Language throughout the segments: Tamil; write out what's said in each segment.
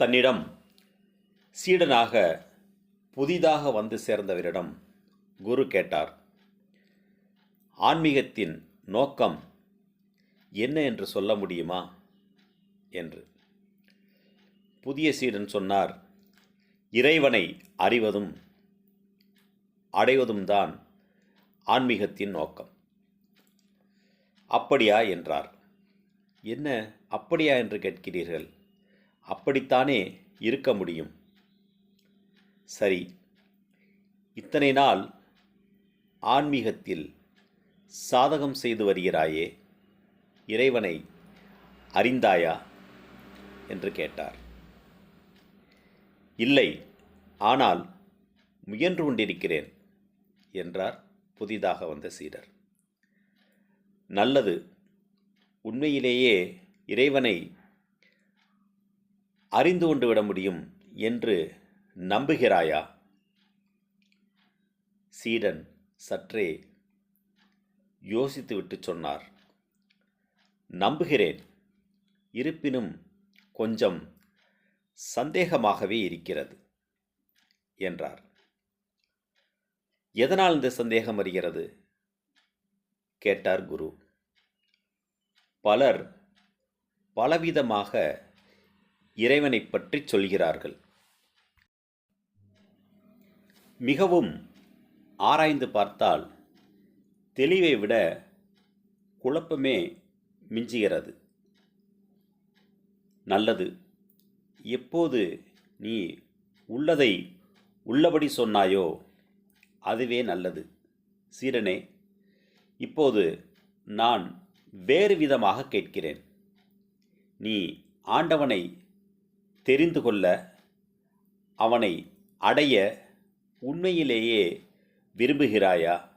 தன்னிடம் சீடனாக புதிதாக வந்து சேர்ந்தவரிடம் குரு கேட்டார் ஆன்மீகத்தின் நோக்கம் என்ன என்று சொல்ல முடியுமா? என்று. புதிய சீடன் சொன்னார் இறைவனை அறிவதும் அடைவதும் தான் ஆன்மீகத்தின் நோக்கம். அப்படியா? என்றார். என்ன? அப்படியா? என்று கேட்கிறீர்கள். அப்படித்தானே இருக்க முடியும்? சரி இத்தனை நாள் ஆன்மீகத்தில் சாதகம் செய்து வருகிறாயே இறைவனை அறிந்தாயா? என்று கேட்டார். இல்லை ஆனால் முயன்று கொண்டிருக்கிறேன் என்றார் புதிதாக வந்த சீடர். நல்லது உண்மையிலேயே இறைவனை அறிந்து கொண்டு விட முடியும் என்று நம்புகிறாயா? சீடன் சற்றே யோசித்துவிட்டு சொன்னார். நம்புகிறேன். இருப்பினும் கொஞ்சம் சந்தேகமாகவே இருக்கிறது என்றார். எதனால் இந்த சந்தேகம் வருகிறது? கேட்டார் குரு. பலர் பலவிதமாக இறைவனை பற்றி சொல்கிறார்கள். மிகவும் ஆராய்ந்து பார்த்தால் தெளிவை விட குழப்பமே மிஞ்சுகிறது. நல்லது. எப்போது நீ உள்ளதை உள்ளபடி சொன்னாயோ அதுவே நல்லது. சீரனே இப்போது நான் வேறு விதமாக கேட்கிறேன். நீ ஆண்டவனை தெரிந்து கொள்ள அவனை அடைய உண்மையிலேயே விரும்புகிறாயா?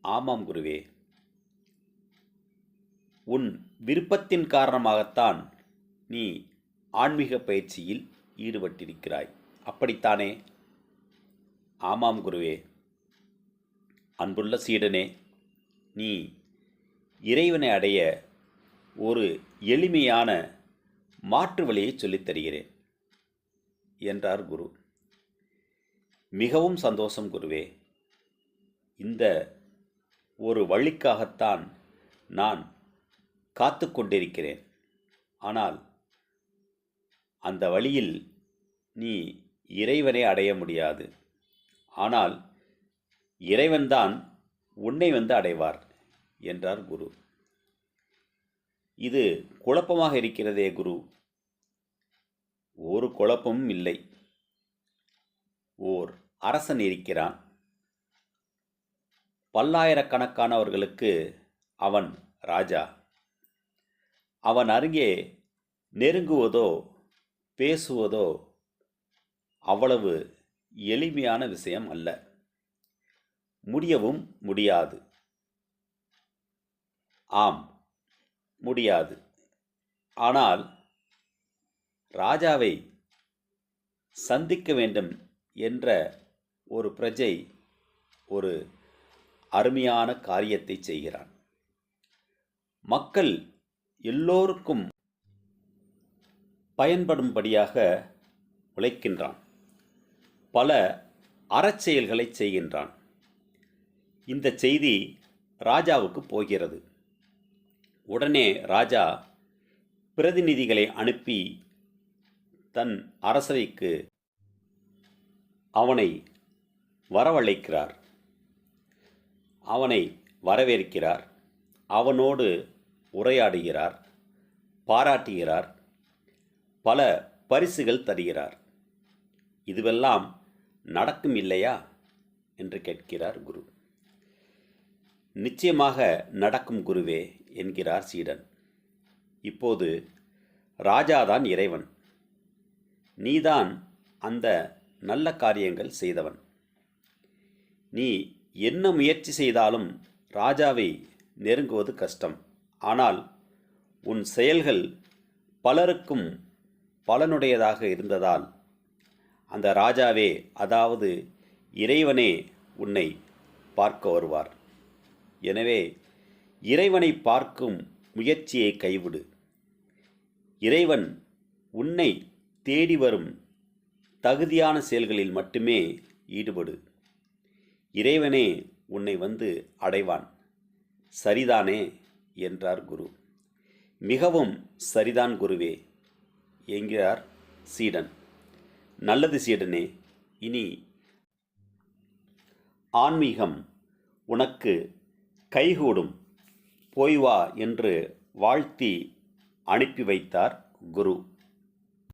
ஆமாம் குருவே. உன் விருப்பத்தின் காரணமாகத்தான் நீ ஆன்மீக பயிற்சியில் ஈடுபட்டிருக்கிறாய். அப்படித்தானே? ஆமாம் குருவே. அன்புள்ள சீடனே நீ இறைவனை அடைய ஒரு எளிமையான மாற்று வழியை சொல்லித் தருகிறேன் என்றார் குரு. மிகவும் சந்தோஷம் குருவே. இந்த ஒரு வழிக்காகத்தான் நான் காத்து கொண்டிருக்கிறேன். ஆனால் அந்த வழியில் நீ இறைவனை அடைய முடியாது. ஆனால் இறைவன்தான் உன்னை வந்து அடைவார் என்றார் குரு. இது குழப்பமாக இருக்கிறதே குரு. ஒரு குழப்பமும் இல்லை. ஓர் அரசன் இருக்கிறான். பல்லாயிரக்கணக்கானவர்களுக்கு அவன் ராஜா. அவன் அருகே நெருங்குவதோ பேசுவதோ அவ்வளவு எளிமையான விஷயம் அல்ல. முடியவும் முடியாது. ஆம் முடியாது. ஆனால் ராஜாவை சந்திக்க வேண்டும் என்ற ஒரு பிரஜை ஒரு அருமையான காரியத்தை செய்கிறான். மக்கள் எல்லோருக்கும் பயன்படும்படியாக உழைக்கின்றான். பல அறச்செயல்களை செய்கின்றான். இந்த செய்தி ராஜாவுக்கு போகிறது. உடனே ராஜா பிரதிநிதிகளை அனுப்பி தன் அரசவைக்கு அவனை வரவழைக்கிறார். அவனை வரவேற்கிறார். அவனோடு உரையாடுகிறார் பாராட்டுகிறார் பல பரிசுகள் தருகிறார். இதுவெல்லாம் நடக்கும் இல்லையா என்று கேட்கிறார் குரு. நிச்சயமாக நடக்கும் குருவே என்கிறார் சீடன். இப்போது ராஜாதான் இறைவன். நீதான் அந்த நல்ல காரியங்கள் செய்தவன். நீ என்ன முயற்சி செய்தாலும் ராஜாவை நெருங்குவது கஷ்டம். ஆனால் உன் செயல்கள் பலருக்கும் பலனுடையதாக இருந்ததால் அந்த ராஜாவே அதாவது இறைவனே உன்னை பார்க்க வருவார். எனவே இறைவனை பார்க்கும் முயற்சியை கைவிடு. இறைவன் உன்னை தேடி வரும் தகுதியான செயல்களில் மட்டுமே ஈடுபடு. இறைவனே உன்னை வந்து அடைவான். சரிதானே? என்றார் குரு. மிகவும் சரிதான் குருவே என்கிறார் சீடன். நல்லது சீடனே இனி ஆன்மீகம் உனக்கு கைகூடும். போய் வா என்று வாழ்த்தி அனுப்பி வைத்தார் குரு.